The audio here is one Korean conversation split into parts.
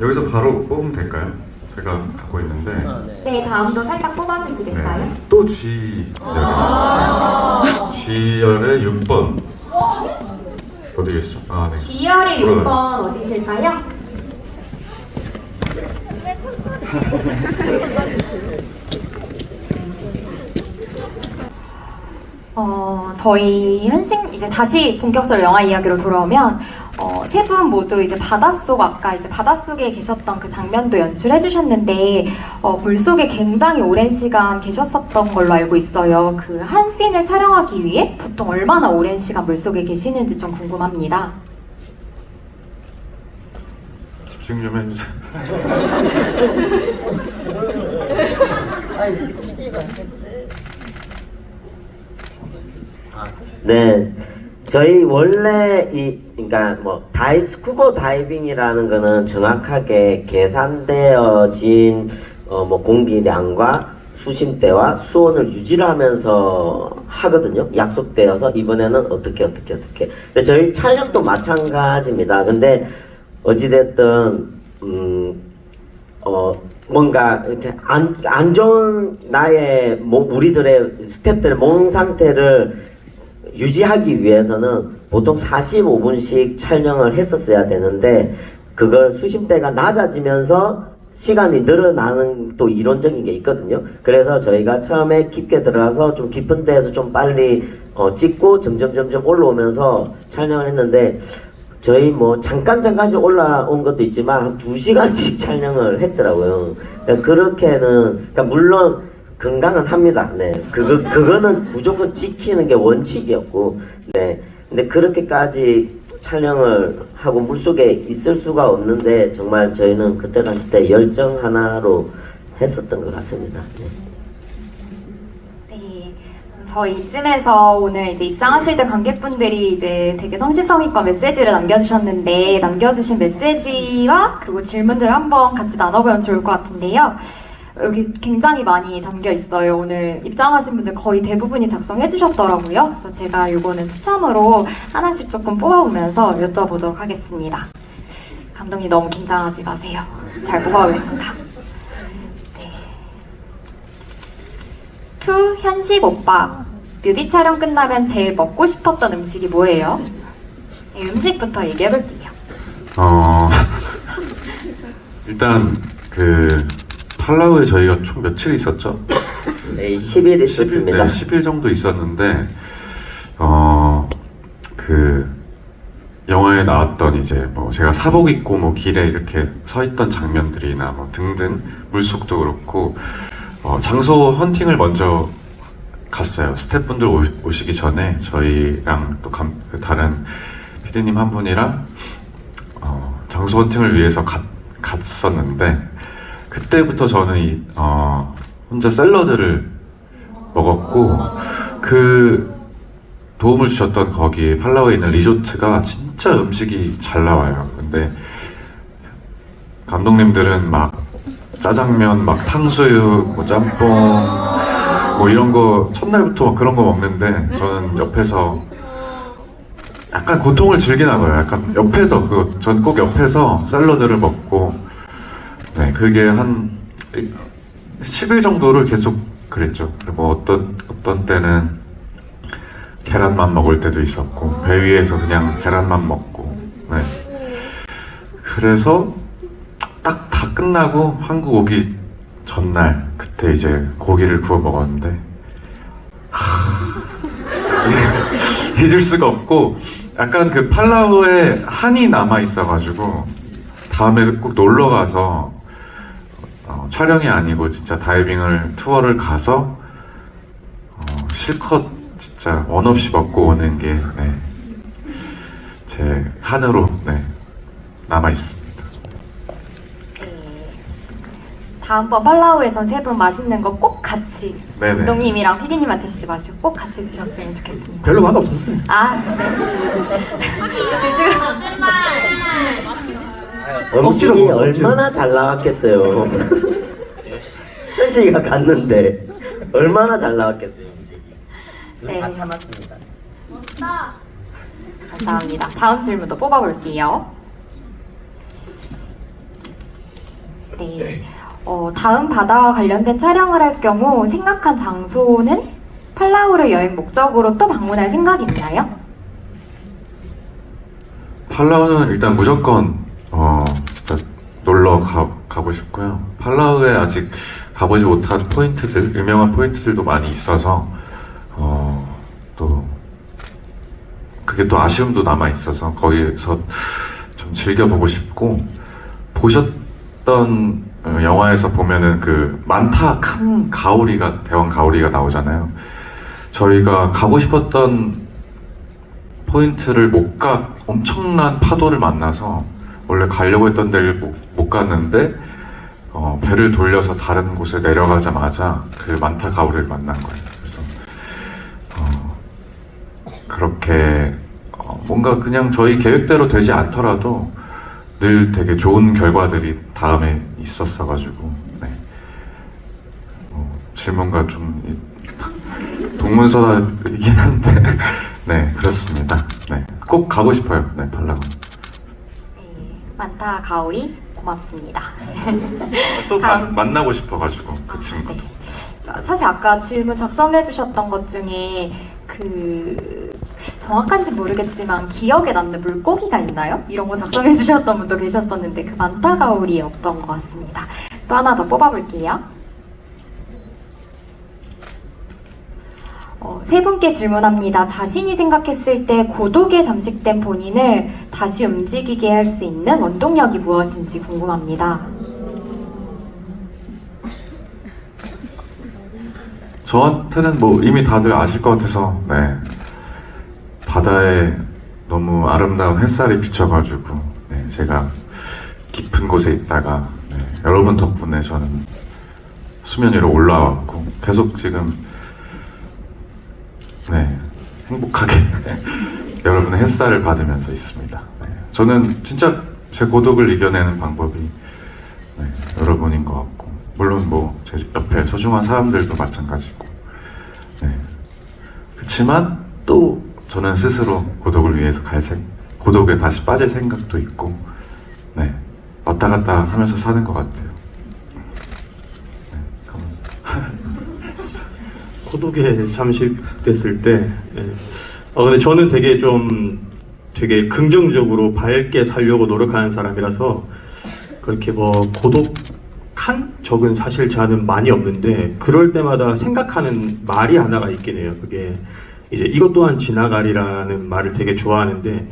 여기서 바로 뽑으면 될까요? 제가 갖고 있는데 아, 네. 네, 다음도 살짝 뽑아주시겠어요? 네. 또 G 열 G열의 6번 어디 계시죠? 아 네. G열의 그러네. 6번 어디실까요? 어, 저희 현식 이제 다시 본격적으로 영화 이야기로 돌아오면 어, 세 분 모두 이제 바닷속 아까 이제 바닷속에 계셨던 그 장면도 연출해 주셨는데 어, 물속에 굉장히 오랜 시간 계셨었던 걸로 알고 있어요. 그 한 씬을 촬영하기 위해 보통 얼마나 오랜 시간 물속에 계시는지 좀 궁금합니다. 집중 좀 해주세요. 아니 PD가 했대. 아, 네, 저희 원래 이 그러니까 뭐 다이 스쿠버 다이빙이라는 거는 정확하게 계산되어진 어 뭐 공기량과 수심대와 수온을 유지를 하면서 하거든요. 약속되어서 이번에는 어떻게 어떻게 어떻게. 근데 저희 촬영도 마찬가지입니다. 근데 어찌됐든 음. 어 뭔가 이렇게 안, 안 좋은 나의 몸 우리들의 스태프들의 몸 상태를 유지하기 위해서는 보통 45분씩 촬영을 했었어야 되는데 그걸 수심대가 낮아지면서 시간이 늘어나는 또 이론적인 게 있거든요. 그래서 저희가 처음에 깊게 들어가서 좀 깊은 데에서 좀 빨리 어, 찍고 점점 점점 올라오면서 촬영을 했는데 저희 뭐 잠깐 잠깐씩 올라온 것도 있지만 한 두 시간씩 촬영을 했더라고요. 그러니까 그렇게는 그러니까 물론 건강은 합니다. 네, 그거 그거는 무조건 지키는 게 원칙이었고, 네. 근데 그렇게까지 촬영을 하고 물 속에 있을 수가 없는데 정말 저희는 그때 당시 때 열정 하나로 했었던 것 같습니다. 네. 네. 저희 이쯤에서 오늘 이제 입장하실 때 관객분들이 이제 되게 성심성의껏 메시지를 남겨주셨는데 남겨주신 메시지와 그리고 질문들을 한번 같이 나눠보면 좋을 것 같은데요. 여기 굉장히 많이 담겨 있어요. 오늘 입장하신 분들 거의 대부분이 작성해 주셨더라고요. 그래서 제가 이거는 추첨으로 하나씩 조금 뽑아보면서 여쭤보도록 하겠습니다. 감독님 너무 긴장하지 마세요. 잘 뽑아보겠습니다. 투 현식 오빠 뮤비 촬영 끝나면 제일 먹고 싶었던 음식이 뭐예요? 네, 음식부터 얘기해 볼게요. 어 일단 그 팔라우에 저희가 총 며칠 있었죠? 네, 10일 있었습니다. 10일, 네, 10일 정도 있었는데 어 그 영화에 나왔던 이제 뭐 제가 사복 입고 뭐 길에 이렇게 서 있던 장면들이나 뭐 등등 물속도 그렇고 어 장소 헌팅을 먼저 갔어요. 스태프분들 오- 오시기 전에 저희랑 또 감, 그 다른 피디님 한 분이랑 어, 장소 헌팅을 위해서 갔, 갔었는데 그때부터 저는 이, 어, 혼자 샐러드를 먹었고 그 도움을 주셨던 거기 팔라우에 있는 리조트가 진짜 음식이 잘 나와요. 근데 감독님들은 막 짜장면, 막 탕수육, 뭐 짬뽕, 뭐 이런 거 첫날부터 막 그런 거 먹는데 저는 옆에서 약간 고통을 즐기나 봐요. 약간 옆에서 그전꼭 옆에서 샐러드를 먹고 네 그게 한 10일 정도를 계속 그랬죠. 그리고 어떤 어떤 때는 계란만 먹을 때도 있었고 배 위에서 그냥 계란만 먹고 네 그래서 딱 다 끝나고 한국 오기 전날 그때 이제 고기를 구워 먹었는데 하, 잊을 수가 없고 약간 그 팔라우에 한이 남아 있어가지고 다음에 꼭 놀러 가서 어, 촬영이 아니고 진짜 다이빙을 투어를 가서 어, 실컷 진짜 원 없이 먹고 오는 게 네, 제 한으로 네, 남아 있습니다. 다음번 팔라우에선 세 분 맛있는 거 꼭 같이 네네. 감독님이랑 피디님한테 드시지 마시고 꼭 같이 드셨으면 좋겠습니다. 별로 맛 없었어요. 아, 네. 드시고 억지로 억지로. 얼마나 잘 나왔겠어요. 현식이가 갔는데 얼마나 잘 나왔겠어요. 네. 다 참았습니다. 감사합니다. 다음 질문도 뽑아볼게요. 네. 어, 다음 바다와 관련된 촬영을 할 경우 생각한 장소는 팔라우를 여행 목적으로 또 방문할 생각이 있나요? 팔라우는 일단 무조건 어 진짜 놀러 가, 가고 싶고요. 팔라우에 아직 가보지 못한 포인트들, 유명한 포인트들도 많이 있어서 어, 또 그게 또 아쉬움도 남아 있어서 거기서 좀 즐겨보고 싶고 보셨던 어, 영화에서 보면은 그 많다 큰 가오리가 대왕 가오리가 나오잖아요. 저희가 가고 싶었던 포인트를 못 가 엄청난 파도를 만나서 원래 가려고 했던 데를 못, 못 갔는데 어, 배를 돌려서 다른 곳에 내려가자마자 그 만타 가오리를 만난 거예요. 그래서 어, 그렇게 어, 뭔가 그냥 저희 계획대로 되지 않더라도 늘 되게 좋은 결과들이 다음에 있었어가지고 네. 어, 질문과 좀 이- 동문서답이긴 한데 네 그렇습니다. 네꼭 가고 싶어요. 네 팔라고. 네, 많다 가오리 고맙습니다. 또 다음. 만, 나고 싶어가지고 그 친구도. 네. 사실 아까 질문 작성해 주셨던 것 중에 그 정확한지 모르겠지만 기억에 남는 물고기가 있나요? 이런 거 작성해 주셨던 분도 계셨었는데 그 만타 가오리였던 것 같습니다. 또 하나 더 뽑아볼게요. 어, 세 분께 질문합니다. 자신이 생각했을 때 고독에 잠식된 본인을 다시 움직이게 할 수 있는 원동력이 무엇인지 궁금합니다. 저한테는 뭐 이미 다들 아실 것 같아서 네 바다에 너무 아름다운 햇살이 비쳐가지고 네, 제가 깊은 곳에 있다가 네, 여러분 덕분에 저는 수면 위로 올라왔고 계속 지금 네 행복하게 여러분의 햇살을 받으면서 있습니다. 네, 저는 진짜 제 고독을 이겨내는 방법이 네, 여러분인 것 같고 물론 뭐 제 옆에 소중한 사람들도 마찬가지고 네. 그렇지만 또 저는 스스로 고독을 위해서 갈 생, 고독에 다시 빠질 생각도 있고 네 왔다 갔다 하면서 사는 것 같아요. 네, 고독에 잠식됐을 때, 예. 어, 근데 저는 되게 좀 되게 긍정적으로 밝게 살려고 노력하는 사람이라서 그렇게 뭐 고독한 적은 사실 저는 많이 없는데 그럴 때마다 생각하는 말이 하나가 있긴 해요. 그게 이제 이것 또한 지나가리라는 말을 되게 좋아하는데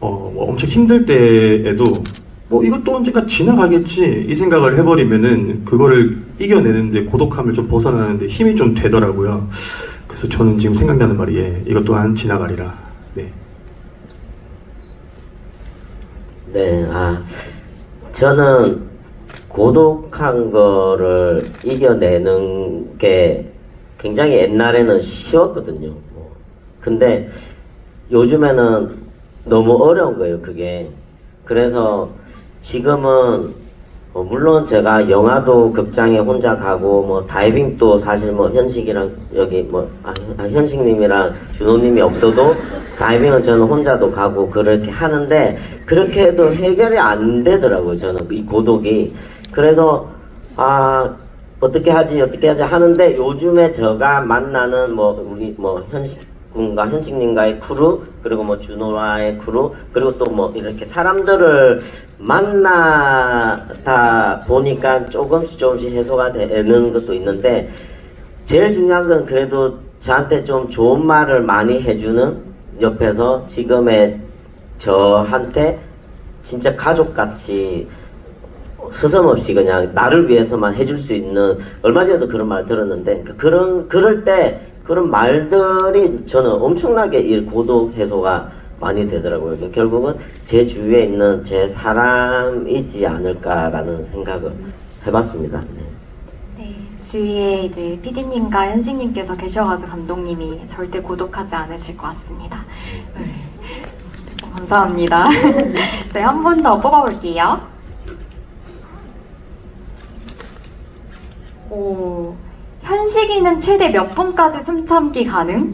어, 뭐 엄청 힘들 때에도 뭐 이것 도 언젠가 지나가겠지 이 생각을 해버리면은 그거를 이겨내는데 고독함을 좀 벗어나는데 힘이 좀 되더라고요. 그래서 저는 지금 생각나는 말이 예, 이것 또한 지나가리라. 네. 네, 아, 저는 고독한 거를 이겨내는 게 굉장히 옛날에는 쉬웠거든요. 뭐. 근데 요즘에는 너무 어려운 거예요, 그게. 그래서 지금은 어, 물론 제가 영화도 극장에 혼자 가고 뭐 다이빙도 사실 뭐 현식이랑 여기 뭐 아, 아, 현식님이랑 준호님이 없어도 다이빙은 저는 혼자도 가고 그렇게 하는데 그렇게 해도 해결이 안 되더라고요 저는 이 고독이. 그래서 아 어떻게 하지 어떻게 하지 하는데 요즘에 제가 만나는 뭐 우리 뭐 현식 군과 현식 님과의 크루 그리고 뭐 준호와의 크루 그리고 또 뭐 이렇게 사람들을 만나다 보니까 조금씩 조금씩 해소가 되는 것도 있는데 제일 중요한 건 그래도 저한테 좀 좋은 말을 많이 해주는 옆에서 지금의 저한테 진짜 가족같이 서슴없이 그냥 나를 위해서만 해줄 수 있는 얼마 전에도 그런 말 들었는데 그- 그런 그럴 때 그런 말들이 저는 엄청나게 이 고독 해소가 많이 되더라고요. 그러니까 결국은 제 주위에 있는 제 사람이지 않을까라는 생각을 해봤습니다. 네. 네, 주위에 이제 PD님과 현식님께서 계셔가지고 감독님이 절대 고독하지 않으실 것 같습니다. 네. 어, 감사합니다. 저희 한 번 더 뽑아볼게요. 오, 현식이는 최대 몇 분까지 숨 참기 가능?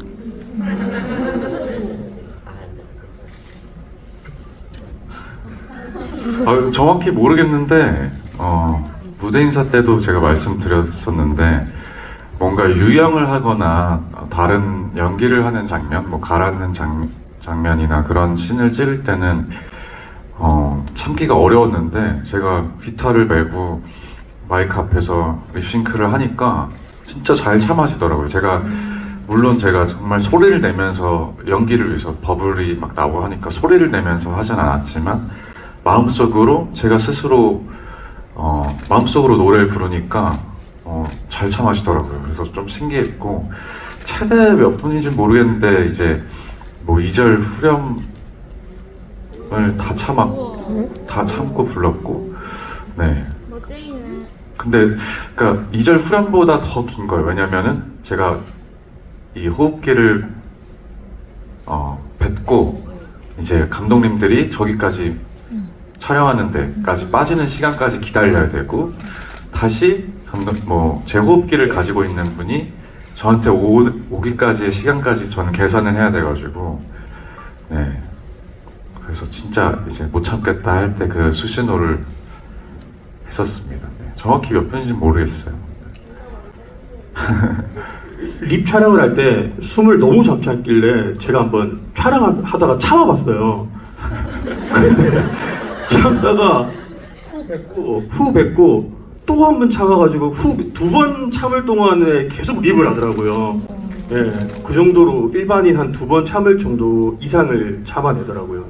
아, 정확히 모르겠는데 어, 무대 인사 때도 제가 말씀드렸었는데 뭔가 유형을 하거나 다른 연기를 하는 장면, 뭐 가라앉는 장, 장면이나 그런 씬을 찍을 때는 어, 참기가 어려웠는데 제가 기타를 메고 마이크 앞에서 립싱크를 하니까 진짜 잘 참아지더라고요. 제가 물론 제가 정말 소리를 내면서 연기를 위해서 버블이 막 나오고 하니까 소리를 내면서 하진 않았지만 마음속으로 제가 스스로 어, 마음속으로 노래를 부르니까 어, 잘 참아지더라고요. 그래서 좀 신기했고 최대 몇 분인지 모르겠는데 이제 뭐 2절 후렴을 다 참아 다 참고 불렀고 네. 근데 그러니까 2절 후렴보다 더 긴 거예요. 왜냐면은 제가 이 호흡기를 어, 뱉고 이제 감독님들이 저기까지 촬영하는 데까지 빠지는 시간까지 기다려야 되고 다시 감독 뭐제 호흡기를 가지고 있는 분이 저한테 오, 오기까지의 시간까지 저는 계산을 해야 돼가지고 네 그래서 진짜 이제 못 참겠다 할 때 그 수신호를 했었습니다. 네. 정확히 몇 분인지 모르겠어요. 립 촬영을 할 때 숨을 너무 잡찼길래 제가 한번 촬영하다가 참아봤어요. 근데 참다가 후 뱉고 후 뱉고 또 한 번 참아가지고 후 두 번 참을 동안에 계속 립을 하더라고요. 예, 그 정도로 일반인 한 두 번 참을 정도 이상을 참아내더라고요.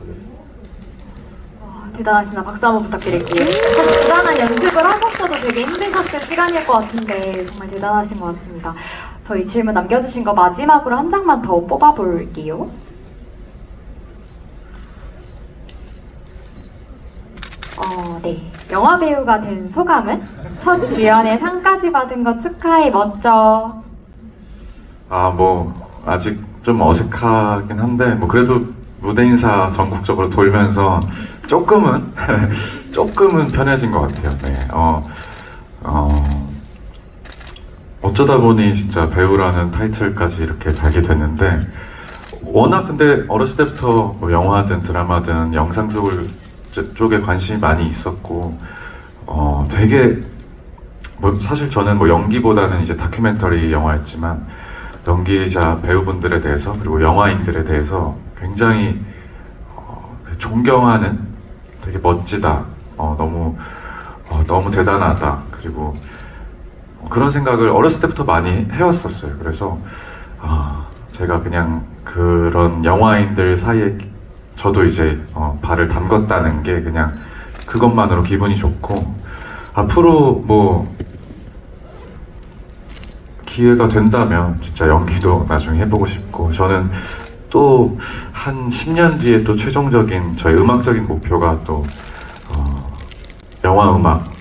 대단하시나 박수 한번 부탁드릴게요. 사실 부단한 연습을 하셨어도 되게 힘드셨을 시간일 것 같은데 정말 대단하신 것 같습니다. 저희 질문 남겨주신 거 마지막으로 한 장만 더 뽑아볼게요. 어, 네. 영화 배우가 된 소감은? 첫 주연의 상까지 받은 거 축하해 멋져. 아, 뭐, 아직 좀 어색하긴 한데, 뭐, 그래도 무대 인사 전국적으로 돌면서 조금은, 조금은 편해진 것 같아요. 네, 어, 어, 어쩌다 보니 진짜 배우라는 타이틀까지 이렇게 달게 됐는데, 워낙 근데 어렸을 때부터 뭐 영화든 드라마든 영상 쪽을, 쪽에 관심이 많이 있었고, 어, 되게 뭐 사실 저는 뭐 연기보다는 이제 다큐멘터리 영화였지만 연기자 배우분들에 대해서 그리고 영화인들에 대해서 굉장히 어, 존경하는 되게 멋지다. 어, 너무 어, 너무 대단하다. 그리고 그런 생각을 어렸을 때부터 많이 해왔었어요. 그래서 아, 제가 그냥 그런 영화인들 사이에 저도 이제 어, 발을 담궜다는 게 그냥 그것만으로 기분이 좋고 앞으로 뭐 기회가 된다면 진짜 연기도 나중에 해보고 싶고 저는 또 한 10년 뒤에 또 최종적인 저의 음악적인 목표가 또 어, 영화 음악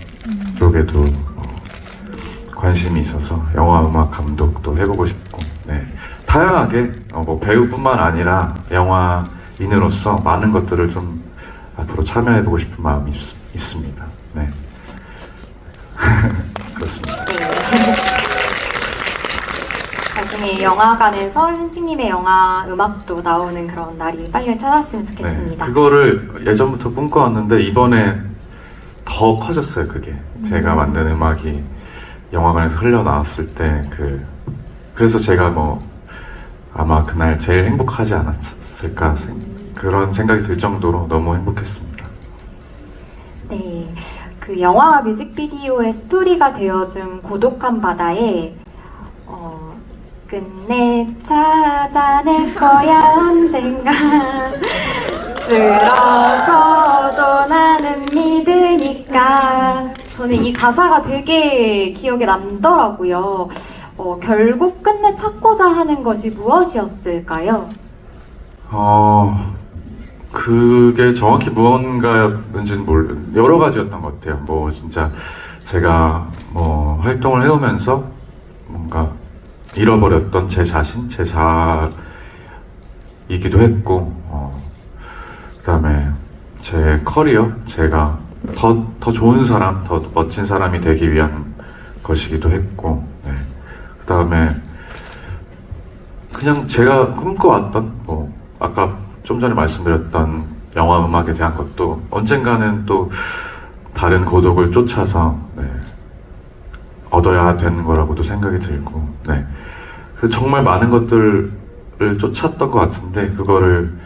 쪽에도 어, 관심이 있어서 영화 음악 감독도 해보고 싶고 네. 다양하게 어, 뭐 배우뿐만 아니라 영화인으로서 많은 것들을 좀 앞으로 참여해보고 싶은 마음이 있, 있습니다. 네. 그렇습니다. 나중에 영화관에서 현식님의 영화 음악도 나오는 그런 날이 빨리 찾았으면 좋겠습니다. 네, 그거를 예전부터 꿈꿔왔는데 이번에 더 커졌어요. 그게 제가 만든 음악이 영화관에서 흘러 나왔을 때 그 그래서 제가 뭐 아마 그날 제일 행복하지 않았을까 생- 그런 생각이 들 정도로 너무 행복했습니다. 네, 그 영화 뮤직비디오의 스토리가 되어준 고독한 바다에 어, 끝내 찾아낼 거야 언젠가 쓰러져도 나는 믿으니까 저는 이 가사가 되게 기억에 남더라고요. 어, 결국 끝내 찾고자 하는 것이 무엇이었을까요? 어 그게 정확히 무언가였는지는 모르 여러 가지였던 것 같아요. 뭐 진짜 제가 뭐 활동을 해오면서 뭔가 잃어버렸던 제 자신, 제 자이기도 했고, 어, 그 다음에 제 커리어, 제가 더 더 좋은 사람, 더 멋진 사람이 되기 위한 것이기도 했고, 네. 그 다음에 그냥 제가 꿈꿔왔던 뭐 아까 좀 전에 말씀드렸던 영화 음악에 대한 것도 언젠가는 또 다른 고독을 쫓아서 네, 얻어야 되는 거라고도 생각이 들고 네. 정말 많은 것들을 쫓았던 것 같은데 그거를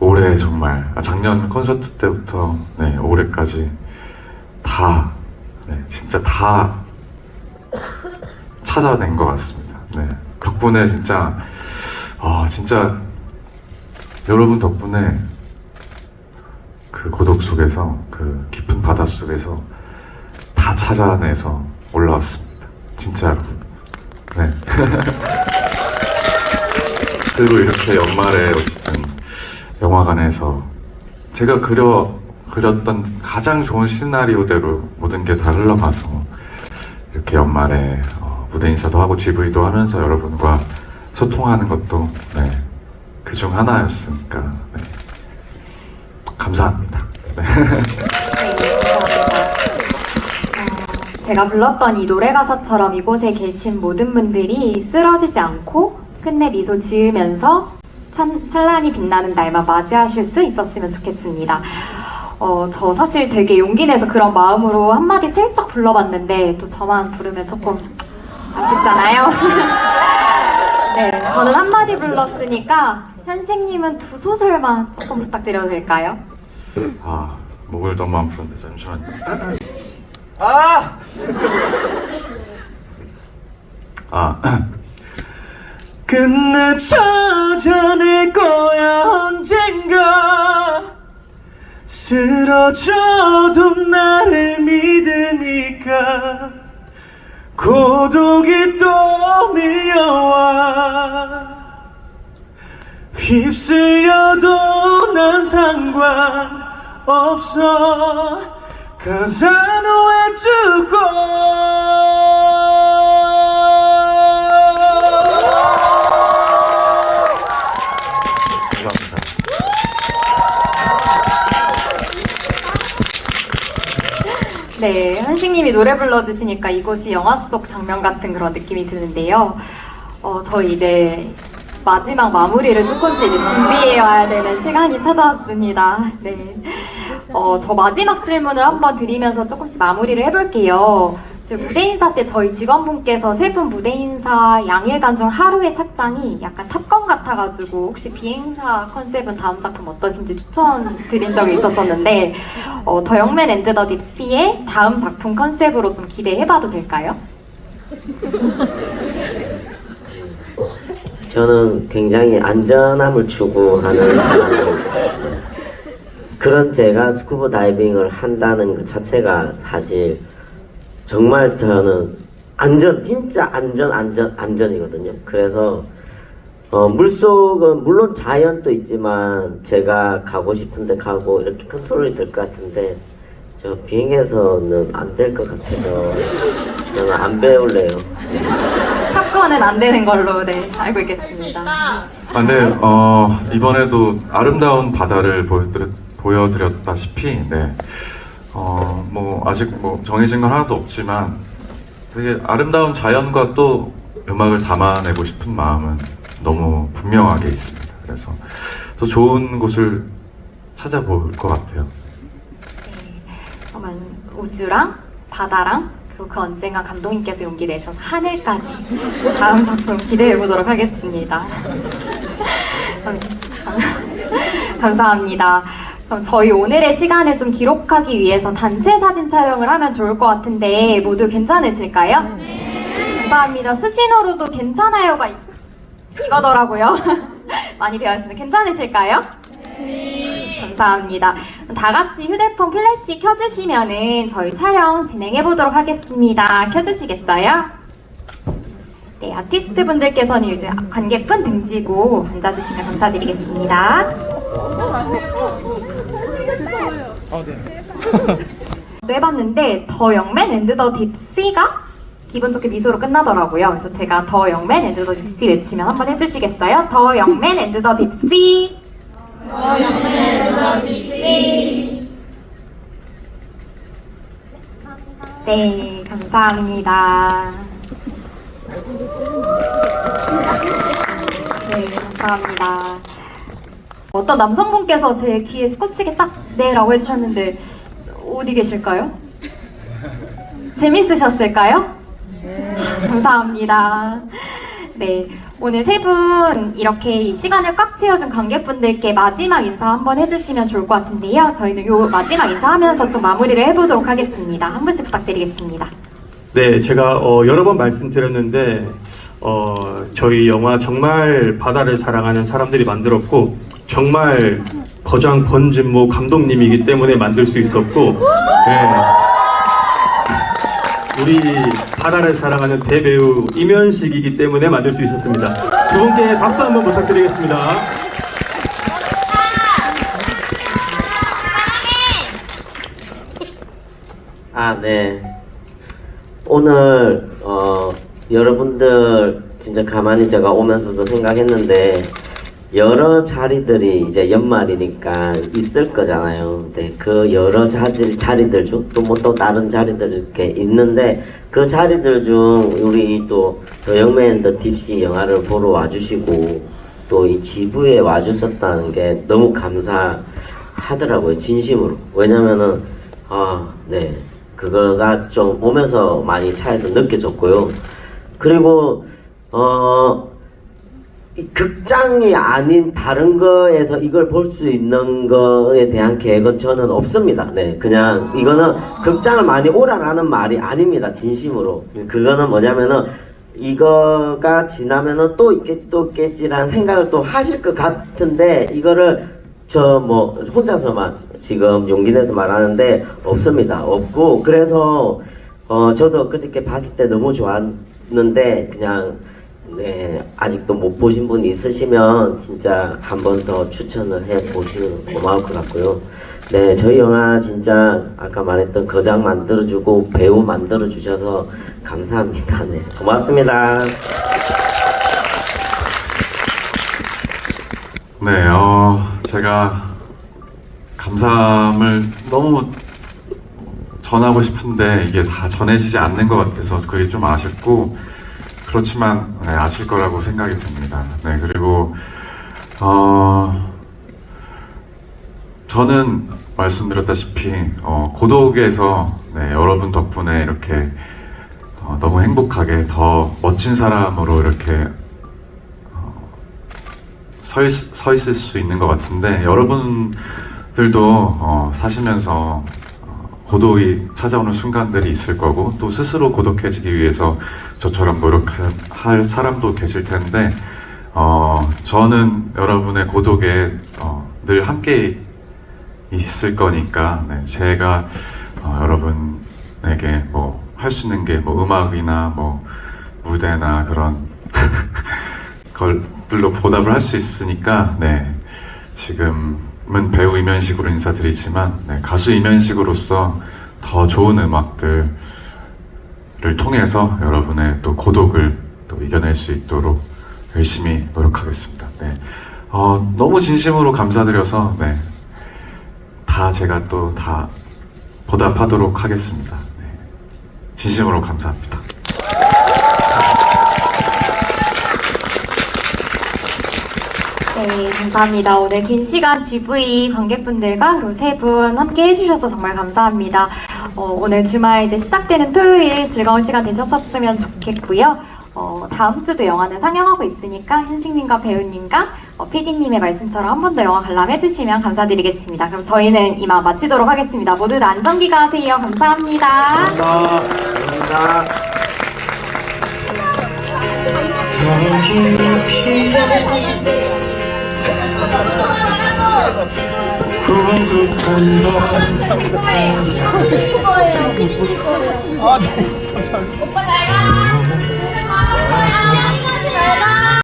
올해 정말 아, 작년 콘서트 때부터 네, 올해까지 다 네, 진짜 다 찾아낸 것 같습니다. 네. 덕분에 진짜 아 진짜 여러분 덕분에 그 고독 속에서 그 깊은 바다 속에서 다 찾아내서 올라왔습니다. 진짜로. 네. 그리고 이렇게 연말에 어쨌든 영화관에서 제가 그려 그렸던 가장 좋은 시나리오대로 모든 게 다 흘러가서 이렇게 연말에 어, 무대 인사도 하고 GV도 하면서 여러분과 소통하는 것도 네, 그중 하나였으니까 네. 감사합니다. 네. 네, 제가 불렀던 이 노래 가사처럼 이곳에 계신 모든 분들이 쓰러지지 않고 끝내 미소 지으면서 찬, 찬란히 빛나는 날만 맞이하실 수 있었으면 좋겠습니다. 어, 저 사실 되게 용기 내서 그런 마음으로 한마디 슬쩍 불러봤는데 또 저만 부르면 조금 아쉽잖아요. 네, 저는 한마디 불렀으니까 현식님은 두 소절만 조금 부탁드려도 될까요? 아 목을 너무 안 푸는데 잠시만요. 아. 끝내 찾아낼 거야 언젠가. 쓰러져도 나를 믿으니까. 고독이 또 밀려와. 휩쓸려도 난 상관없어 Cause I know where to go 네, 현식님이 노래 불러주시니까 이곳이 영화 속 장면 같은 그런 느낌이 드는데요. 어, 저희 이제 마지막 마무리를 조금씩 이제 준비해야 되는 시간이 찾아왔습니다. 네. 어, 저 마지막 질문을 한번 드리면서 조금씩 마무리를 해볼게요. 저 무대 인사 때 저희 직원분께서 세 분 무대 인사 양일간 중 하루의 착장이 약간 탑건 같아가지고 혹시 비행사 컨셉은 다음 작품 어떠신지 추천 드린 적이 있었었는데 어, 더 영맨 앤드 더 딥시의 다음 작품 컨셉으로 좀 기대해봐도 될까요? 저는 굉장히 안전함을 추구하는 사람입니다. 그런 제가 스쿠버 다이빙을 한다는 그 자체가 사실 정말 저는 안전, 진짜 안전, 안전, 안전이거든요. 그래서 어, 물속은 물론 자연도 있지만 제가 가고 싶은데 가고 이렇게 컨트롤이 될 것 같은데 저 비행에서는 안 될 것 같아서 저는 안 배울래요. 탑건은 안 되는 걸로 네 알고 있겠습니다. 아, 네, 어, 이번에도 아름다운 바다를 보여드렸, 보여드렸다시피, 네, 어, 뭐, 아직 뭐 정해진 건 하나도 없지만 되게 아름다운 자연과 또 음악을 담아내고 싶은 마음은 너무 분명하게 있습니다. 그래서 더 좋은 곳을 찾아볼 것 같아요. 그러면 우주랑 바다랑 그리고 그 언젠가 감독님께서 용기 내셔서 하늘까지 다음 작품 기대해 보도록 하겠습니다. 감사, 감사합니다. 그럼 저희 오늘의 시간을 좀 기록하기 위해서 단체 사진 촬영을 하면 좋을 것 같은데 모두 괜찮으실까요? 감사합니다. 수신호로도 괜찮아요가 이- 이거더라고요. 많이 배웠습니다. 괜찮으실까요? 감사합니다. 다 같이 휴대폰 플래시 켜주시면은 저희 촬영 진행해 보도록 하겠습니다. 켜주시겠어요? 네, 아티스트 분들께서는 이제 관객분 등지고 앉아주시면 감사드리겠습니다. 또 해봤는데 더 영맨 앤드 더 딥시가 기분 좋게 미소로 끝나더라고요. 그래서 제가 더 영맨 앤드 더 딥시 외치면 한번 해주시겠어요? 더 영맨 앤드 더 딥시. 네, 감사합니다. 네, 감사합니다. 어떤 남성분께서 제 귀에 꽂히게 딱 네라고 해주셨는데 어디 계실까요? 재밌으셨을까요? 감사합니다. 네, 오늘 세 분 이렇게 이 시간을 꽉 채워준 관객분들께 마지막 인사 한번 해주시면 좋을 것 같은데요. 저희는 요 마지막 인사하면서 좀 마무리를 해보도록 하겠습니다. 한 분씩 부탁드리겠습니다. 네, 제가 어, 여러 번 말씀드렸는데 어, 저희 영화 정말 바다를 사랑하는 사람들이 만들었고 정말 거장 권진모 감독님이기 때문에 만들 수 있었고 네. 우리 바다를 사랑하는 대배우 이면식이기 때문에 만들 수 있었습니다. 두 분께 박수 한번 부탁드리겠습니다. 아, 네. 오늘 어 여러분들 진짜 가만히 제가 오면서도 생각했는데 여러 자리들이 이제 연말이니까 있을 거잖아요. 네, 그 여러 자리 자리들 중 또 뭐 또 다른 자리들 이렇게 있는데 그 자리들 중 우리 또 더 영맨 더 딥시 영화를 보러 와주시고 또 이 지부에 와주셨다는 게 너무 감사하더라고요. 진심으로. 왜냐면은 아, 네. 그거가 좀 오면서 많이 차에서 느껴졌고요. 그리고 어, 이 극장이 아닌 다른 거에서 이걸 볼 수 있는 거에 대한 계획은 저는 없습니다. 네, 그냥 이거는 극장을 많이 오라라는 말이 아닙니다. 진심으로. 그거는 뭐냐면은 이거가 지나면은 또 있겠지 또 있겠지라는 생각을 또 하실 것 같은데 이거를 저 뭐 혼자서만 지금 용기 내서 말하는데 없습니다. 없고 그래서 어 저도 그저께 봤을 때 너무 좋았는데 그냥 네 아직도 못 보신 분 있으시면 진짜 한 번 더 추천을 해 보시면 고마울 것 같고요. 네 저희 영화 진짜 아까 말했던 거장 만들어주고 배우 만들어주셔서 감사합니다. 네 고맙습니다. 네, 어, 제가 감사함을 너무 전하고 싶은데 이게 다 전해지지 않는 것 같아서 그게 좀 아쉽고 그렇지만 네, 아실 거라고 생각이 듭니다. 네, 그리고 어, 저는 말씀드렸다시피 어, 고독에서 네, 여러분 덕분에 이렇게 어, 너무 행복하게 더 멋진 사람으로 이렇게 서, 있, 서 있을 수 있는 것 같은데 여러분들도 어, 사시면서 어, 고독이 찾아오는 순간들이 있을 거고 또 스스로 고독해지기 위해서 저처럼 노력할 사람도 계실 텐데 어, 저는 여러분의 고독에 어, 늘 함께 있을 거니까 네, 제가 어, 여러분에게 뭐 할 수 있는 게 뭐 음악이나 뭐 무대나 그런 걸들로 보답을 할 수 있으니까 네 지금 은 배우 이면식으로 인사드리지만 네, 가수 이면식으로서 더 좋은 음악들을 통해서 여러분의 또 고독을 또 이겨낼 수 있도록 열심히 노력하겠습니다. 네, 어, 너무 진심으로 감사드려서 네, 다 제가 또 다 보답하도록 하겠습니다. 네, 진심으로 감사합니다. 네, 감사합니다. 오늘 긴 시간 GV 관객분들과 그리고 세 분 함께 해주셔서 정말 감사합니다. 어, 오늘 주말 이제 시작되는 토요일 즐거운 시간 되셨었으면 좋겠고요. 어, 다음 주도 영화는 상영하고 있으니까 현식님과 배우님과 어, PD님의 말씀처럼 한 번 더 영화 관람해주시면 감사드리겠습니다. 그럼 저희는 이만 마치도록 하겠습니다. 모두 안전기가 하세요. 감사합니다. 감사합니다. 오빠 잘 가. 안녕히 가세요.